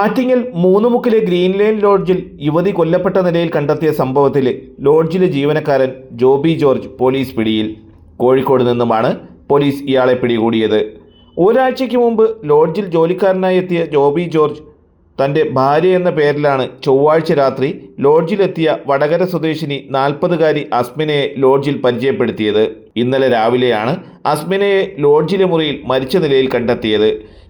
Attingal മൂന്നുമുക്കിലെ green line ലോഡ്ജിൽ യുവതി കൊല്ലപ്പെട്ട നിലയിൽ കണ്ടെത്തിയ സംഭവത്തിൽ ലോഡ്ജിലെ ജീവനക്കാരൻ ജോബി ജോർജ് പോലീസ് പിടിയിൽ. കോഴിക്കോട് നിന്നുമാണ് പോലീസ് ഇയാളെ പിടികൂടിയത്. ഒരാഴ്ചയ്ക്ക് മുമ്പ് ലോഡ്ജിൽ ജോലിക്കാരനായി എത്തിയ ജോബി ജോർജ് തന്റെ ഭാര്യ എന്ന പേരിലാണ് ചൊവ്വാഴ്ച രാത്രി ലോഡ്ജിലെത്തിയ വടകര സ്വദേശിനി നാൽപ്പതുകാരി അസ്മിനയെ ലോഡ്ജിൽ പരിചയപ്പെടുത്തിയത്. ഇന്നലെ രാവിലെയാണ് അസ്മിനയെ ലോഡ്ജിലെ മുറിയിൽ മരിച്ച നിലയിൽ കണ്ടെത്തിയത്.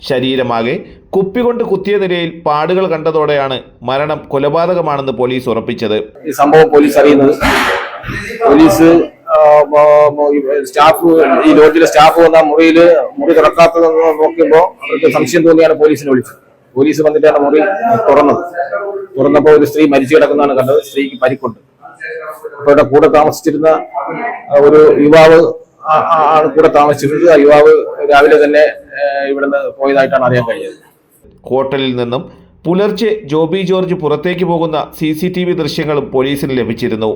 ശരീരമാകെ കുപ്പികൊണ്ട് കുത്തിയ നിലയിൽ പാടുകൾ കണ്ടതോടെയാണ് മരണം കൊലപാതകമാണെന്ന് പോലീസ് ഉറപ്പിച്ചത്. ഈ സംഭവം പോലീസ് അറിയുന്നത് പോലീസ് സ്റ്റാഫ് ഈ ലോഡ്ജിലെ സ്റ്റാഫ് വന്ന മുറിയിൽ മുറി തുറക്കാത്തത് നോക്കുമ്പോൾ അവർക്ക് സംശയം തോന്നിയാണ് പോലീസിനെ വിളിച്ചത്. പോലീസ് വന്നിട്ടാണ് മുറി തുറന്നത്. തുറന്നപ്പോൾ ഒരു സ്ത്രീ മരിച്ചു കിടക്കുന്നതാണ് കണ്ടത്. സ്ത്രീക്ക് പരിക്കുണ്ട്. അവരുടെ കൂടെ താമസിച്ചിരുന്ന ഒരു യുവാവ് ആണ് കൂടെ താമസിച്ചിരുന്നത്. ആ യുവാവ് രാവിലെ തന്നെ ഇവിടുന്ന് പോയതായിട്ടാണ് അറിയാൻ കഴിഞ്ഞത്. ഹോട്ടലിൽ നിന്നും പുലർച്ചെ ജോബി ജോർജ് പുറത്തേക്ക് പോകുന്ന സി സി ടി വി ദൃശ്യങ്ങളും പോലീസിന് ലഭിച്ചിരുന്നു.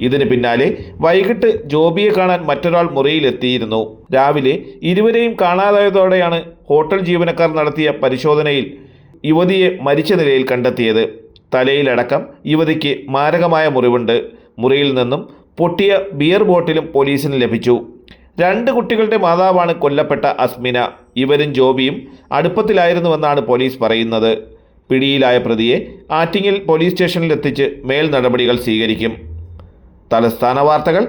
ഇതിന് പിന്നാലെ വൈകിട്ട് ജോബിയെ കാണാൻ മറ്റൊരാൾ മുറിയിലെത്തിയിരുന്നു. രാവിലെ ഇരുവരെയും കാണാതായതോടെയാണ് ഹോട്ടൽ ജീവനക്കാർ നടത്തിയ പരിശോധനയിൽ യുവതിയെ മരിച്ച നിലയിൽ കണ്ടെത്തിയത്. തലയിലടക്കം യുവതിക്ക് മാരകമായ മുറിവുണ്ട്. മുറിയിൽ നിന്നും പൊട്ടിയ ബിയർ ബോട്ടിലും പോലീസിന് ലഭിച്ചു. രണ്ട് കുട്ടികളുടെ മാതാവാണ് കൊല്ലപ്പെട്ട അസ്മിന. ഇവരും ജോബിയും അടുപ്പത്തിലായിരുന്നുവെന്നാണ് പോലീസ് പറയുന്നത്. പിടിയിലായ പ്രതിയെ ആറ്റിങ്ങിൽ പോലീസ് സ്റ്റേഷനിലെത്തിച്ച് മേൽ നടപടികൾ സ്വീകരിക്കും. തലസ്ഥാന വാർത്തകൾ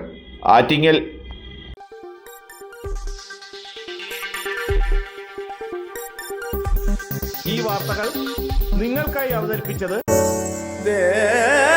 ആറ്റിങ്ങൽ. ഈ വാർത്തകൾ നിങ്ങൾക്കായി അവതരിപ്പിച്ചത് Arabian